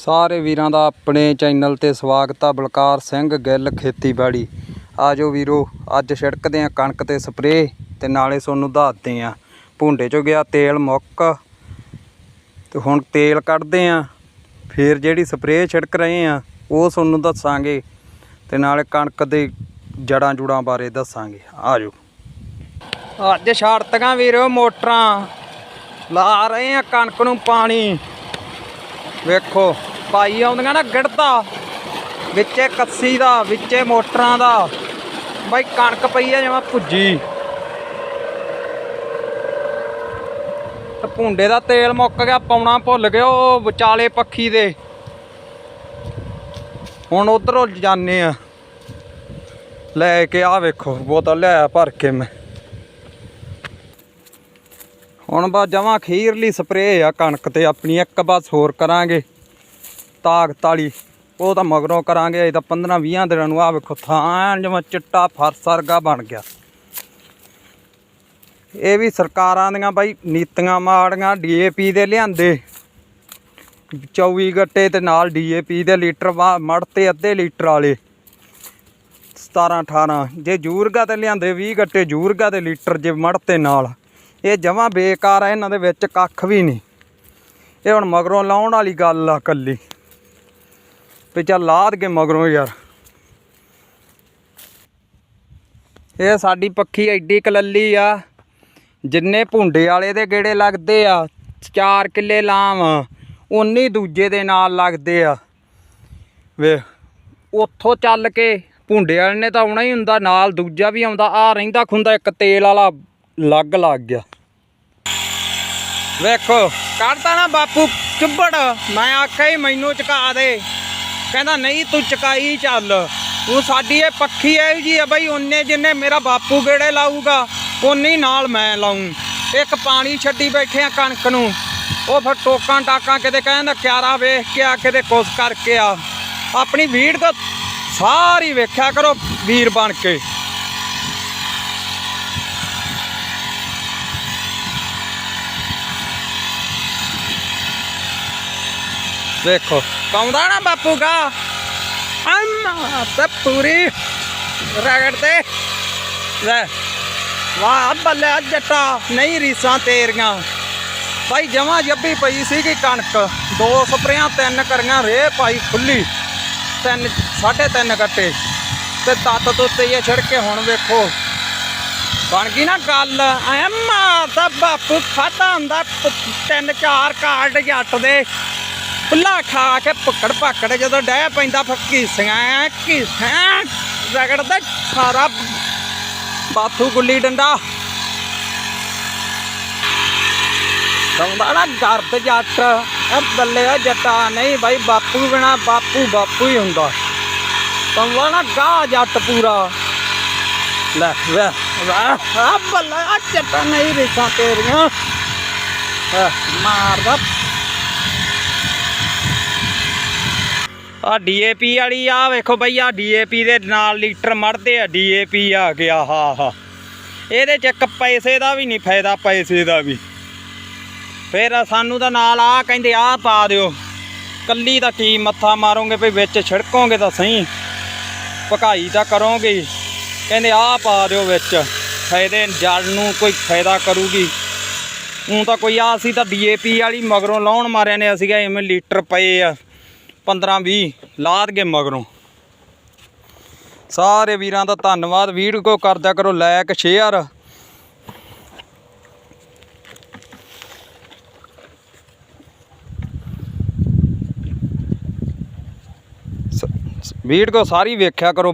ਸਾਰੇ ਵੀਰਾਂ ਦਾ ਆਪਣੇ ਚੈਨਲ ਤੇ ਸਵਾਗਤ ਆ, ਬਲਕਾਰ ਸਿੰਘ ਗਿੱਲ ਖੇਤੀਬਾੜੀ। ਆਜੋ ਵੀਰੋ, ਅੱਜ ਛਿੜਕਦੇ ਆ ਕਣਕ ਤੇ ਸਪਰੇਅ ਤੇ ਨਾਲੇ ਤੁਹਾਨੂੰ ਦੱਸਦੇ ਆ। ਭੁੰਡੇ ਚੋਂ ਗਿਆ ਤੇਲ ਮੁੱਕ, ਤੇ ਹੁਣ ਤੇਲ ਕੱਢਦੇ ਆ। ਫਿਰ ਜਿਹੜੀ ਸਪਰੇਅ ਛਿੜਕ ਰਹੇ ਆ, ਉਹ ਤੁਹਾਨੂੰ ਦੱਸਾਂਗੇ। ਤੇ ਨਾਲੇ ਕਣਕ ਦੇ ਜੜਾਂ ਜੁੜਾਂ ਬਾਰੇ ਦੱਸਾਂਗੇ। ਆਜੋ। ਅੱਜ ਛੱਡਤੀਆਂ ਵੀਰੋ ਮੋਟਰਾਂ। ਲਾ ਰਹੇ ਆ ਕਣਕ ਨੂੰ ਪਾਣੀ। ਵੇਖੋ। ਪਾਈ ਆਉਂਦੀਆਂ ਨਾ ਗਿੜਦਾ ਵਿੱਚੇ ਕੱਸੀ ਦਾ, ਵਿੱਚੇ ਮੋਟਰਾਂ ਦਾ। ਬਾਈ ਕਣਕ ਪਈ ਆ ਜਿਵੇਂ ਭੁੱਜੀ। ਤੇ ਭੁੰਡੇ ਦਾ ਤੇਲ ਮੁੱਕ ਗਿਆ, ਪਾਉਣਾ ਭੁੱਲ ਗਏ ਉਹ ਵਿਚਾਲੇ ਪੱਖੀ ਦੇ। ਹੁਣ ਉਧਰੋਂ ਜਾਣੇ ਆ। ਲੈ ਕੇ ਆ ਵੇਖੋ, ਬੋਤਲ ਲਿਆਇਆ ਭਰ ਕੇ ਮੈਂ। ਹੁਣ ਬਾ ਜਮਾ ਖੀਰਲੀ ਸਪਰੇਅ ਆ ਕਣਕ ਤੇ, ਆਪਣੀ ਇੱਕ ਬਸ ਹੋਰ ਕਰਾਂਗੇ। ਤਾਕਤ ਵਾਲੀ ਉਹ ਤਾਂ ਮਗਰੋਂ ਕਰਾਂਗੇ, ਇਹ ਤਾਂ 15 20 ਦਿਨਾਂ ਨੂੰ ਆ ਵੇਖੋ, ਥਾਂ ਜਿਵੇਂ ਚਿੱਟਾ ਫਰਸਰਗਾ ਬਣ ਗਿਆ। ਇਹ ਵੀ ਸਰਕਾਰਾਂ ਦੀਆਂ ਬਾਈ ਨੀਤੀਆਂ ਮਾੜੀਆਂ, ਡੀਏਪੀ ਦੇ ਲਿਆਂਦੇ। 24 ਗੱਟੇ ਤੇ ਨਾਲ ਡੀਏਪੀ ਦੇ ਲੀਟਰ ਵਾ- ਮੜ ਅੱਧੇ ਲੀਟਰ ਵਾਲੇ। 17 18 ਜੇ ਜੂਰਗਾ ਤੇ ਲਿਆਂਦੇ 20 ਗੱਟੇ ਜੂਰਗਾ ਦੇ ਲੀਟਰ ਜੇ ਮੜਤੇ ਨਾਲ। ਇਹ ਜਮਾਂ ਬੇਕਾਰ ਆ, ਇਹਨਾਂ ਦੇ ਵਿੱਚ ਕੱਖ ਵੀ ਨਹੀਂ। ਇਹ ਹੁਣ ਮਗਰੋਂ ਲਾਉਣ ਵਾਲੀ ਗੱਲ ਆ ਕੱਲੀ। ਵੀ ਚੱਲ ਲਾਦ ਕੇ ਮਗਰੋਂ ਯਾਰ। ਇਹ ਸਾਡੀ ਪੱਖੀ ਐਡੀ ਕਲੱਲੀ ਆ, ਜਿੰਨੇ ਭੁੰਡੇ ਵਾਲੇ ਦੇ ਗੇੜੇ ਲੱਗਦੇ ਆ 4 ਕਿੱਲੇ ਲਾਮ ਉਨੀ ਦੂਜੇ ਦੇ ਨਾਲ ਲੱਗਦੇ ਆ। ਵੇ, ਉੱਥੋਂ ਚੱਲ ਕੇ ਭੁੰਡੇ ਵਾਲੇ ਨੇ ਤਾਂ ਆਉਣਾ ਹੀ ਹੁੰਦਾ, ਨਾਲ ਦੂਜਾ ਵੀ ਆਉਂਦਾ, ਆ ਰਹਿੰਦਾ ਖੁੰਦਾ, ਇੱਕ ਤੇਲ ਵਾਲਾ ਲੱਗ ਲੱਗ ਗਿਆ। ਵੇਖੋ ਕੱਢਦਾ ਨਾ ਬਾਪੂ ਚੁੱਬੜ ਮੈਂ ਆਖਿਆ ਹੀ ਮੈਨੂੰ ਚੁਕਾ ਦੇ। ਕਹਿੰਦਾ, ਨਹੀਂ, ਤੂੰ ਚਕਾਈ ਚੱਲ। ਤੂੰ ਸਾਡੀ ਇਹ ਪੱਖੀ ਐ ਜੀ ਆ ਬਈ, ਉਹਨੇ ਜਿੰਨੇ ਮੇਰਾ ਬਾਪੂ ਗੇੜੇ ਲਾਊਗਾ ਉਨੀ ਨਾਲ ਮੈਂ ਲਾਊਂ। ਇੱਕ ਪਾਣੀ ਛੱਡੀ ਬੈਠੇ ਆ ਕਣਕ ਨੂੰ। ਉਹ ਫਿਰ ਟੋਕਾਂ ਟਾਕਾਂ ਕਿਤੇ ਕਹਿੰਦਾ, ਕਿਆਰਾ ਵੇਖ ਕੇ ਆ, ਕਿਤੇ ਕੁਛ ਕਰਕੇ ਆ। ਆਪਣੀ ਵੀੜ ਤੋਂ ਸਾਰੀ ਵੇਖਿਆ ਕਰੋ, ਵੀਰ ਬਣ ਕੇ। ਦੇਖੋ, ਕੌਂਦਾ ਨਾ ਬਾਪੂ ਗਾ। ਅੰਮਾ, ਤੇ ਪੂਰੀ ਰਗੜ ਤੇ ਲੈ, ਵਾਹ ਬੱਲੇ ਜੱਟਾ, ਨਹੀਂ ਰੀਸਾਂ ਤੇਰੀਆਂ। ਭਾਈ, ਜਮਾ ਜੱਬੀ ਪਈ ਸੀ ਕਿ ਕਣਕ। ਦੋ ਸਪਰੇਆਂ, ਤਿੰਨ ਕਰੀਆਂ ਰੇ ਭਾਈ ਖੁੱਲੀ। ਤਿੰਨ, ਸਾਢੇ ਤਿੰਨ ਕੱਟੇ ਤੇ ਤੱਤ ਤੋਂ ਇਹ ਛਿੜ ਕੇ ਹੁਣ ਵੇਖੋ। ਬਣ ਗਈ ਨਾ ਗੱਲ। ਐਮਾ ਤਾਂ ਬਾਪੂ ਖਾਦਾ ਹੁੰਦਾ ਤਿੰਨ ਚਾਰ ਕਾਰਡ ਜੱਟ ਦੇ। ਭੁੱਲਾ ਖਾ ਕੇ ਪਕੜ ਪਕੜ ਜਦੋਂ ਡਹਿ ਪੈਂਦਾ ਫੱਕੀ ਸਿਆਂ ਘੀਸਾਂ ਰਗੜਦਾ ਸਾਰਾ ਬਾਥੂ ਗੁੱਲੀ ਡੰਡਾ। ਦਉਂਦਾ ਨਾ ਗਰਦ ਜੱਟ, ਇਹ ਬੱਲੇ ਆ ਜੱਟਾ ਨਹੀਂ ਭਾਈ ਬਾਪੂ ਬਿਨਾ ਬਾਪੂ ਬਾਪੂ ਹੀ ਹੁੰਦਾ। ਦਉਂਦਾ ਨਾ ਗਾ ਜੱਟ ਪੂਰਾ। ਲੈ, ਵੇ ਆ ਬੱਲੇ ਆ ਜੱਟਾ ਨਹੀਂ ਰਿਸਾਂ ਤੇਰੀਆਂ। ਮਾਰਦਾ ਆ ਡੀਏਪੀ ਵਾਲੀ ਆ, ਵੇਖੋ ਬਈ ਆ ਡੀਏਪੀ ਦੇ ਨਾਲ ਲੀਟਰ ਮੜਦੇ ਆ ਡੀਏਪੀ ਆ ਗਿਆ, ਹਾ ਹਾ। ਇਹਦੇ ਚ ਇੱਕ ਪੈਸੇ ਦਾ ਵੀ ਨਹੀਂ ਫਾਇਦਾ, ਪੈਸੇ ਦਾ ਵੀ। ਫਿਰ ਸਾਨੂੰ ਤਾਂ ਨਾਲ ਆ ਕਹਿੰਦੇ ਆ ਪਾ ਦਿਓ। ਕੱਲੀ ਦਾ ਕੀ ਮੱਥਾ ਮਾਰੋਗੇ ਭਈ ਵਿੱਚ ਛਿੜਕੋਗੇ ਤਾਂ ਸਹੀ। ਪਕਾਈ ਤਾਂ ਕਰੋਗੇ ਕਹਿੰਦੇ ਆ ਪਾ ਦਿਓ ਵਿੱਚ। ਫਾਇਦੇ ਜੜ ਨੂੰ ਕੋਈ ਫਾਇਦਾ ਕਰੂਗੀ। ਉਹ ਤਾਂ ਕੋਈ ਆ ਸੀ ਤਾਂ ਡੀਏਪੀ ਵਾਲੀ ਮਗਰੋਂ ਲਾਉਣ ਮਾਰਿਆ ਨੇ, ਅਸੀਂ ਕਿਹਾ ਐਵੇਂ ਲੀਟਰ ਪਏ ਆ। 15 20 ਲਾਦ ਕੇ ਮਗਰੋਂ। ਸਾਰੇ ਵੀਰਾਂ ਦਾ ਧੰਨਵਾਦ। ਵੀਡੀਓ ਕਰਦਿਆ ਕਰੋ ਲਾਇਕ ਸ਼ੇਅਰ ਵੀਡੀਓ ਸਾਰੀ ਵੇਖਿਆ ਕਰੋ